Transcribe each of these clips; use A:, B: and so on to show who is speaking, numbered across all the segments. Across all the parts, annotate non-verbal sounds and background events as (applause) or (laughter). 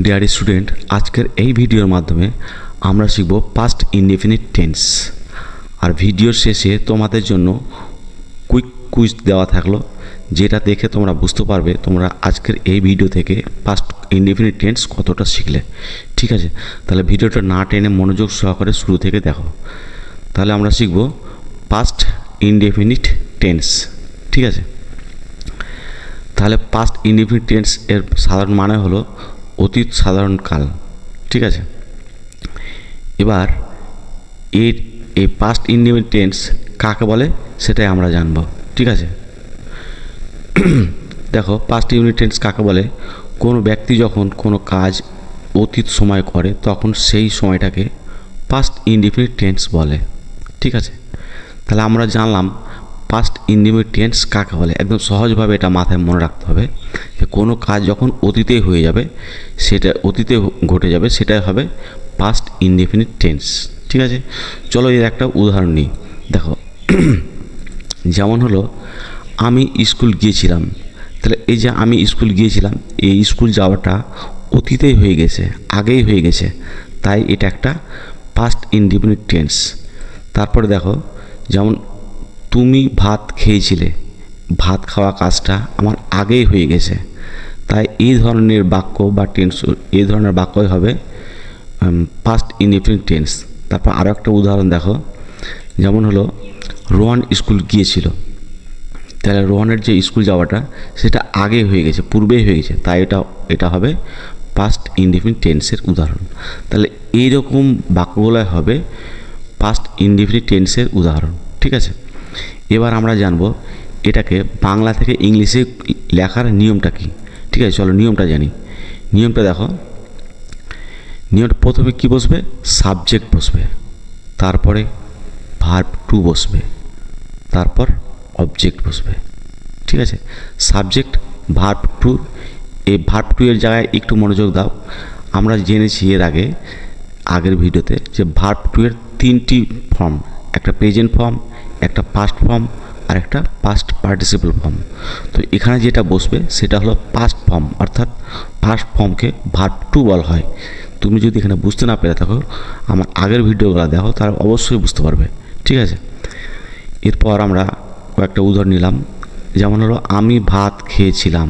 A: Dear student আজকের এই ভিডিওর মাধ্যমে আমরা শিখব পাস্ট ইনডেফিনিট টেন্স আর ভিডিওর শেষে তোমাদের জন্য কুইক কুইজ দেওয়া থাকল, যেটা দেখে তোমরা বুঝতে পারবে তোমরা আজকের এই ভিডিও থেকে পাস্ট ইনডেফিনিট টেন্স কতটা শিখলে। ঠিক আছে? তাহলে ভিডিওটা না টেনে মনোযোগ সহকারে শুরু থেকে দেখো। তাহলে আমরা শিখব পাস্ট ইনডেফিনিট টেন্স ঠিক আছে? তাহলে পাস্ট ইনডিফিনিট টেন্স এর সাধারণ মানে হলো অতীত সাধারণ কাল, ঠিক আছে? এবার এর এই পাস্ট ইনডিফিনিট টেন্স কাকে বলে? সেটাই আমরা জানব, ঠিক আছে? (clears throat) দেখো পাস্ট ইউনিট টেন্স কাকে বলে? কোনো ব্যক্তি যখন কোনো কাজ অতীত সময় করে, তখন সেই সময়টাকে পাস্ট ইনডিফিনিট টেন্স বলে, ঠিক আছে? তাহলে আমরা জানলাম পাস্ট ইনডিফিনিট টেন্স কাকে বলে? একদম সহজভাবে এটা মাথায় মনে রাখতে হবে যে কোনো কাজ যখন অতীতে হয়ে যাবে, সেটা অতীতে ঘটে যাবে, সেটাই হবে পাস্ট ইনডিফিনিট টেন্স ঠিক আছে? চলো এর একটা উদাহরণ নিই। দেখো, (clears throat) যেমন হলো, আমি স্কুল গিয়েছিলাম। তাহলে এই যে আমি স্কুল গিয়েছিলাম, এই স্কুল যাওয়াটা অতীতেই হয়ে গেছে, আগেই হয়ে গেছে। তাই এটা একটা পাস্ট ইনডিফিনিট টেন্স তারপরে দেখো, যেমন তুমি ভাত খেয়েছিলে। ভাত খাওয়া কাজটা আমার আগেই হয়ে গেছে। তাই এই ধরনের বাক্য বা টেন্স এই ধরনের বাক্যই হবে পাস্ট ইনডিফিনিট টেন্স তারপর আরও একটা উদাহরণ দেখো। যেমন হলো, রোহান স্কুল গিয়েছিল। তাহলে রোহনের যে স্কুল যাওয়াটা, সেটা আগে হয়ে গেছে, পূর্বেই হয়ে গেছে। তাই এটা এটা হবে পাস্ট ইনডিফিনিট টেন্সের উদাহরণ। তাহলে এইরকম বাক্যগুলোই হবে পাস্ট ইনডিফিনিট টেন্সের উদাহরণ। ঠিক আছে? এবার আমরা জানব এটাকে বাংলা থেকে ইংলিশে লেখার নিয়মটা কী। ঠিক আছে, চলো নিয়মটা জানি। নিয়মটা দেখো। নিয়মটা প্রথমে কি বসবে? সাবজেক্ট বসবে। তারপরে ভার্ব টু বসবে। তারপর অবজেক্ট বসবে। ঠিক আছে? সাবজেক্ট, ভার্ব টু, এই ভার্ব টু এর জায়গায় একটু মনোযোগ দাও। আমরা জেনেছি এর আগে, আগের ভিডিওতে যে ভার্ব টু এর তিনটি ফর্ম, একটা প্রেজেন্ট ফর্ম একটা পাস্ট ফর্ম আর একটা পাস্ট পার্টিসিপাল ফর্ম তো এখানে যেটা বসবে সেটা হলো পাস্ট ফর্ম অর্থাৎ ফার্স্ট ফর্মকে ভার্ব টু বলা হয়। তুমি যদি এখানে বুঝতে না পেরে থাকো, আমার আগের ভিডিওগুলো দেখো, তাহলে অবশ্যই বুঝতে পারবে, ঠিক আছে? এরপর আমরা কয়েকটা উদাহরণ নিলাম, যেমন হলো, আমি ভাত খেয়েছিলাম।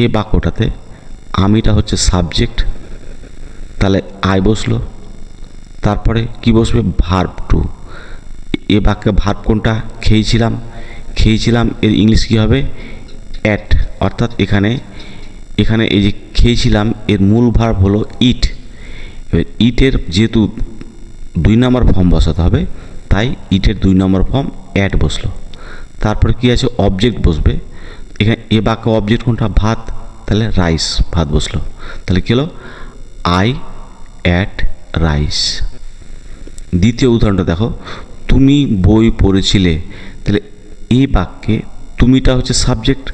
A: এ বাক্যটাতে আমিটা হচ্ছে সাবজেক্ট তাহলে আই বসল, তারপরে কি বসবে? ভার্ব টু এ বাক্যে ভার্ব কোনটা? খেয়েছিলাম। খেয়েছিলাম, এর ইংলিশ কী হবে? অ্যাট অর্থাৎ এখানে এখানে এই যে খেয়েছিলাম, এর মূল ভার্ব হলো ইট এবার ইটের যেহেতু দুই নম্বর ফর্ম বসাতে হবে, তাই ইটের দুই নম্বর ফর্ম অ্যাড বসল। তারপরে কি আছে? অবজেক্ট বসবে। এখানে এ বাক্য অবজেক্ট কোনটা? ভাত। তাহলে রাইস ভাত বসল। তাহলে কী হলো? আই অ্যাট রাইস দ্বিতীয় উদাহরণটা দেখো। তুমি বই পড়েছিলে, তাহলে এই বাক্যে তুমিটা হচ্ছে সাবজেক্ট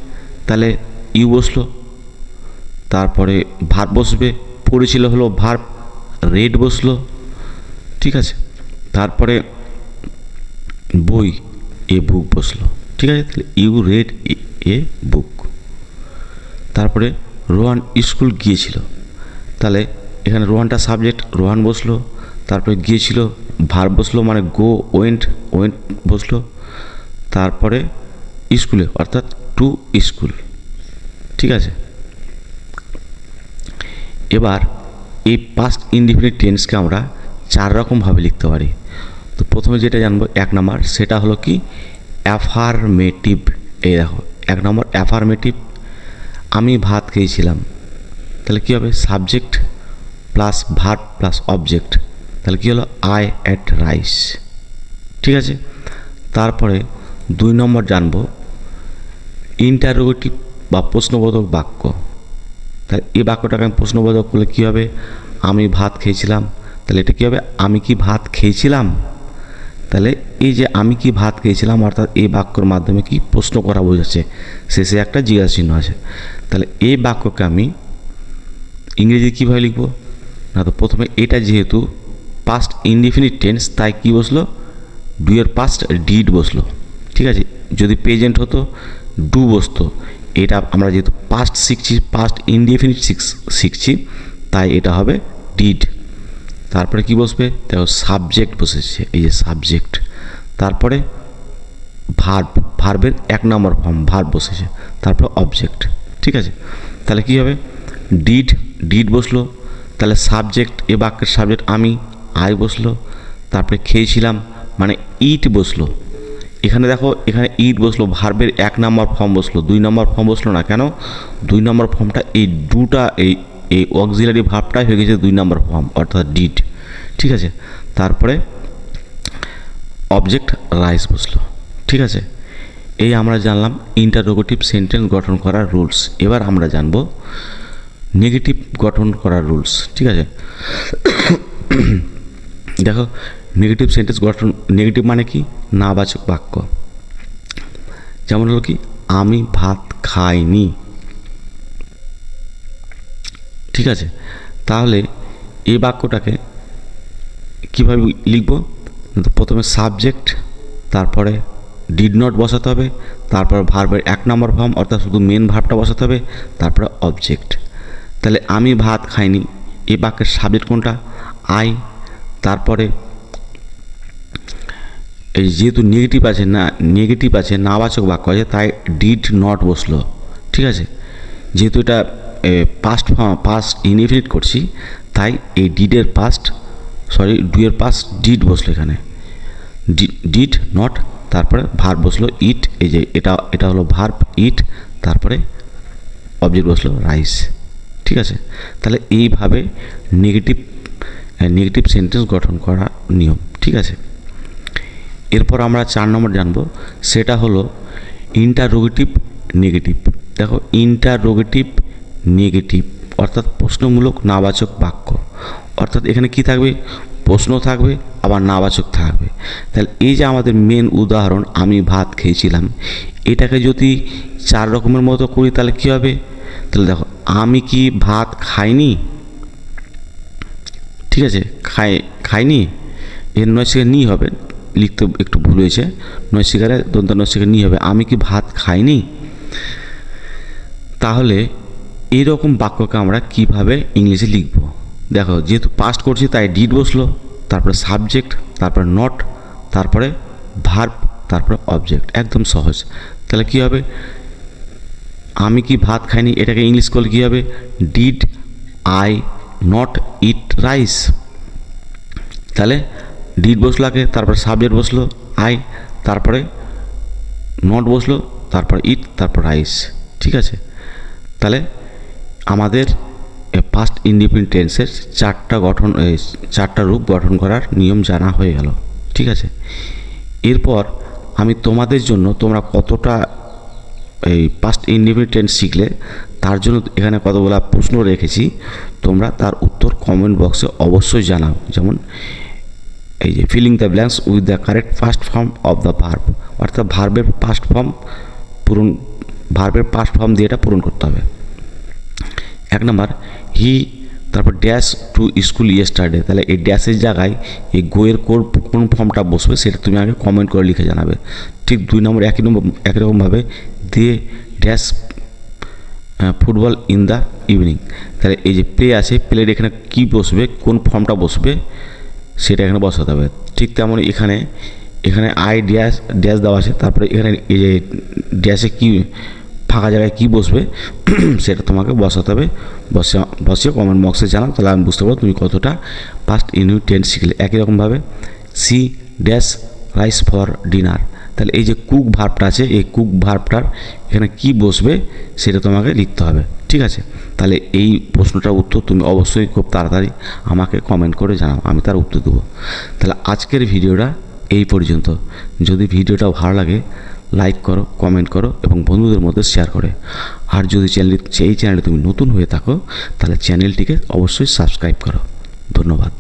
A: তাহলে ইউ বসল। তারপরে ভার বসবে, পড়েছিল হলো ভার রেড বসল। ঠিক আছে? তারপরে বই, এ বুক বসল। ঠিক আছে? তাহলে ইউ রেড এ বুক তারপরে রোহান স্কুল গিয়েছিল। তাহলে এখানে রোহানটা সাবজেক্ট রোহান বসল। তারপরে গিয়েছিল ভার বসল মানে গো ওয়েন্ট ওয়েন্ট বসল। তারপরে স্কুলে, অর্থাৎ টু স্কুল ঠিক আছে? এবার এই পাস্ট ইনডিফিনিট টেন্সকে আমরা চার রকমভাবে লিখতে পারি। তো প্রথমে যেটা জানব, এক নম্বর, সেটা হলো কি? অ্যাফার্মেটিভ এই দেখো, এক নম্বর অ্যাফার্মেটিভ আমি ভাত খেয়েছিলাম। তাহলে কী হবে? Subject plus verb plus object তাহলে কী হলো? আই অ্যাট রাইস ঠিক আছে? তারপরে দুই নম্বর জানব ইন্টারোগেটিভ বা প্রশ্নবোধক বাক্য। তাহলে এই বাক্যটাকে আমি প্রশ্নবোধক করলে কী হবে? আমি ভাত খেয়েছিলাম। তাহলে এটা কী হবে? আমি কি ভাত খেয়েছিলাম? তাহলে এই যে আমি কি ভাত খেয়েছিলাম, অর্থাৎ এই বাক্যর মাধ্যমে কি প্রশ্ন করা বোঝাচ্ছে? শেষে একটা জিজ্ঞাসা চিহ্ন আছে। তাহলে এই বাক্যকে আমি ইংরেজি কীভাবে লিখব? না তো প্রথমে এটা যেহেতু পাস্ট ইনডিফিনিট টেন্স তাই কী বসল? ডুয়ের পাস্ট ডিড বসল। ঠিক আছে? যদি প্রেজেন্ট হতো ডু বসতো। এটা আমরা যেহেতু পাস্ট শিখছি পাস্ট ইনডিফিনিট শিখছি, তাই এটা হবে ডিড তারপরে কি বসবে? দেখো সাবজেক্ট বসেছে, এই যে সাবজেক্ট তারপরে ভার্ব ভার্বের এক নম্বর ফর্ম ভার্ব বসেছে। তারপর অবজেক্ট ঠিক আছে? তাহলে কী হবে? ডিড ডিড বসল। তাহলে সাবজেক্ট এ বাক্যের সাবজেক্ট আমি আই বসল, তারপরে খেয়েছিলাম মানে ইট বসল। এখানে দেখো, এখানে ইট বসল ভার্বের এক নম্বর ফর্ম বসল, দুই নম্বর ফর্ম বসল না কেন? দুই নম্বর ফর্মটা এই দুটা, এই এই অক্সিলারি ভার্বটাই হয়ে গেছে দুই নম্বর ফর্ম অর্থাৎ ডিড ঠিক আছে? তারপরে অবজেক্ট রাইস বসল। ঠিক আছে? এই আমরা জানলাম ইন্টারোগেটিভ সেন্টেন্স গঠন করার রুলস এবার আমরা জানব নেগেটিভ গঠন করার রুলস ঠিক আছে? দেখো নেগেটিভ সেন্টেন্স গঠন নেগেটিভ মানে কি? নাবাচক বাক্য। যেমন হলো কি? আমি ভাত খাইনি। ঠিক আছে? তাহলে এই বাক্যটাকে কীভাবে লিখব? প্রথমে সাবজেক্ট তারপরে ডিড নট বসাতে হবে, তারপর ভার্বের এক নম্বর ফর্ম অর্থাৎ শুধু মেন ভার্বটা বসাতে হবে, তারপরে অবজেক্ট তাহলে আমি ভাত খাইনি, এই বাক্যের সাবজেক্ট কোনটা? আই তারপরে এই যেহেতু নেগেটিভ আছে না নেগেটিভ আছে, নাবাচক বাক্য আছে, তাই ডিড নট বসল, ঠিক আছে? যেহেতু এটা পাস্ট পাস্ট ইনডিফিনিট করছি, তাই এই ডিডের পাস্ট সরি ডুয়ের পাস্ট ডিড বসল এখানে। ডিড নট তারপরে ভার বসল ইট এই যে এটা এটা হলো ভার্ব ইট তারপরে অবজেক্ট বসল রাইস ঠিক আছে? তাহলে এইভাবে নেগেটিভ নেগেটিভ সেন্টেন্স গঠন করা নিয়ম, ঠিক আছে? এরপর আমরা চার নম্বর জানব, সেটা হলো ইন্টারোগেটিভ নেগেটিভ দেখো ইন্টারোগেটিভ নেগেটিভ অর্থাৎ প্রশ্নমূলক নাবাচক বাক্য। অর্থাৎ এখানে কি থাকবে? প্রশ্ন থাকবে, আবার নাবাচক থাকবে। তাহলে এই যে আমাদের মেন উদাহরণ, আমি ভাত খেয়েছিলাম, এটাকে যদি চার রকমের মতো করি তাহলে কী হবে? তাহলে দেখো, আমি কি ভাত খাইনি? ঠিক আছে, খাই, খাইনি এর নয় শিকার নি হবে, লিখতে একটু ভুল হয়েছে, নয় শিকারে দন্ত নয় শিকার নি হবে, আমি কি ভাত খাইনি? তাহলে এইরকম বাক্যকে আমরা কীভাবে ইংলিশে লিখব? দেখো, যেহেতু পাস্ট করছি, তাই ডিড বসল, তারপরে সাবজেক্ট তারপরে নট তারপরে ভার্ব তারপরে অবজেক্ট একদম সহজ। তাহলে কী হবে? আমি কি ভাত খাইনি, এটাকে ইংলিশ করলে কী হবে? Did I not eat rice তাহলে ডিড বসল আগে, তারপরে সাবজেক্ট বসল আই তারপরে নট বসল, তারপরে ইট তারপর রাইস ঠিক আছে? তাহলে আমাদের পাস্ট ইন্ডিপেন্ডেন্ট টেন্সের চারটা গঠন চারটা রূপ গঠন করার নিয়ম জানা হয়ে গেল, ঠিক আছে? এরপর আমি তোমাদের জন্য তোমরা কতটা এই পাস্ট ইন্ডিপেন্ডেন্ট শিখলে তার জন্য এখানে কতগুলো প্রশ্ন রেখেছি। তোমরা তার উত্তর কমেন্ট বক্সে অবশ্যই জানাও। যেমন, এই যে filling the blanks with the correct first form of the verb অর্থাৎ ভার্বের ফার্স্ট ফর্ম পূরণ ভার্বের ফার্স্ট ফর্ম দিয়ে এটা পূরণ করতে হবে। এক নম্বর হি তারপর ড্যাশ টু স্কুল ইয়েস্টারডে তাহলে এই ড্যাশের জায়গায় এই গোয়ের কোর কোন ফর্মটা বসবে, সেটা তুমি আগে কমেন্ট করে লিখে জানাবে। ঠিক দুই নম্বর, একই নম্বর একই রকমভাবে দিয়ে dash football in the evening. তাহলে এই যে প্লে আছে প্লের এখানে কী বসবে, কোন ফর্মটা বসবে, সেটা এখানে বসাতে হবে। ঠিক তেমন এখানে এখানে আই ড্যাশ ড্যাশ দেওয়া আছে। তারপরে এখানে এই যে ড্যাশে কী, ফাঁকা জায়গায় কী বসবে, (clears throat) সেটা তোমাকে বসাতে হবে। বসে, বসিয়ে কমেন্ট বক্সে জানাও, তাহলে আমি বুঝতে পারব তুমি কতটা ফার্স্ট ইউনিট টেন শিখলে। একই রকমভাবে C dash rice for dinner তাহলে এই যে কুক ভার্বটা আছে, এই কুক ভার্বটার এখানে কি বসবে সেটা তোমাকে লিখতে হবে, ঠিক আছে? তাহলে এই প্রশ্নটার উত্তর তুমি অবশ্যই খুব তাড়াতাড়ি আমাকে কমেন্ট করে জানাও, আমি তার উত্তর দেবো। তাহলে আজকের ভিডিওটা এই পর্যন্ত। যদি ভিডিওটা ভালো লাগে লাইক করো কমেন্ট করো এবং বন্ধুদের মধ্যে শেয়ার করে। আর যদি চ্যানেল এই চ্যানেলে তুমি নতুন হয়ে থাকো, তাহলে চ্যানেলটিকে অবশ্যই সাবস্ক্রাইব করো। ধন্যবাদ।